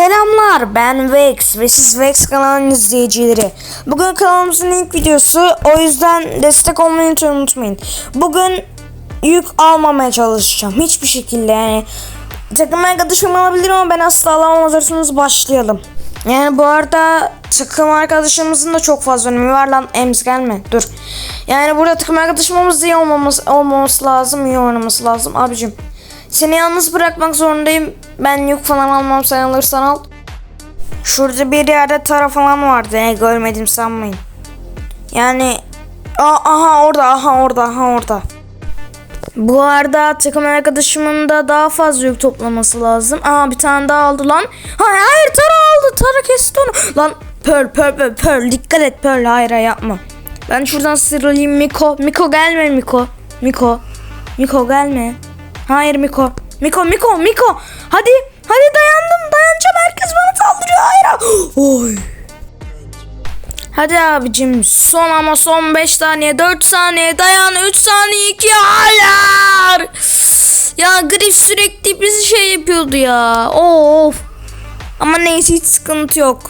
Selamlar ben Vex ve siz Vex kanalının izleyicileri. Bugün kanalımızın ilk videosu o yüzden destek olmayı lütfen unutmayın. Bugün yük almamaya çalışacağım hiçbir şekilde yani. Takım arkadaşım alabilir ama ben asla alamam hazırsanız başlayalım. Yani bu arada takım arkadaşımızın da çok fazla önemi var lan Ems gelme dur. Yani burada takım arkadaşımız iyi olmaması, olmaması lazım iyi oynaması lazım abicim. Seni yalnız bırakmak zorundayım. Ben yük falan almam sen alırsan al. Şurada bir yerde tara falan vardı. Ne görmedim sanmayın. Yani aha orada aha orada aha orada. Bu arada takım arkadaşımın da daha fazla yük toplaması lazım. Aa bir tane daha aldı lan. Hayır hayır Tara aldı. Tara kesti onu. Lan Pearl Pearl Pearl, Pearl. dikkat et Pearl hayır, yapma. Ben şuradan sıyrılayım Miko. Miko gelme Miko. Miko. Miko gelme. Hayır Miko. Miko Miko Miko. Hadi hadi dayandım dayanacağım herkes bana saldırıyor hayır. Oy. Hadi abicim son ama son 5 saniye 4 saniye dayan 3 saniye 2 hayır. Ya Griff sürekli bizi şey yapıyordu ya. Of. Ama neyse hiç sıkıntı yok.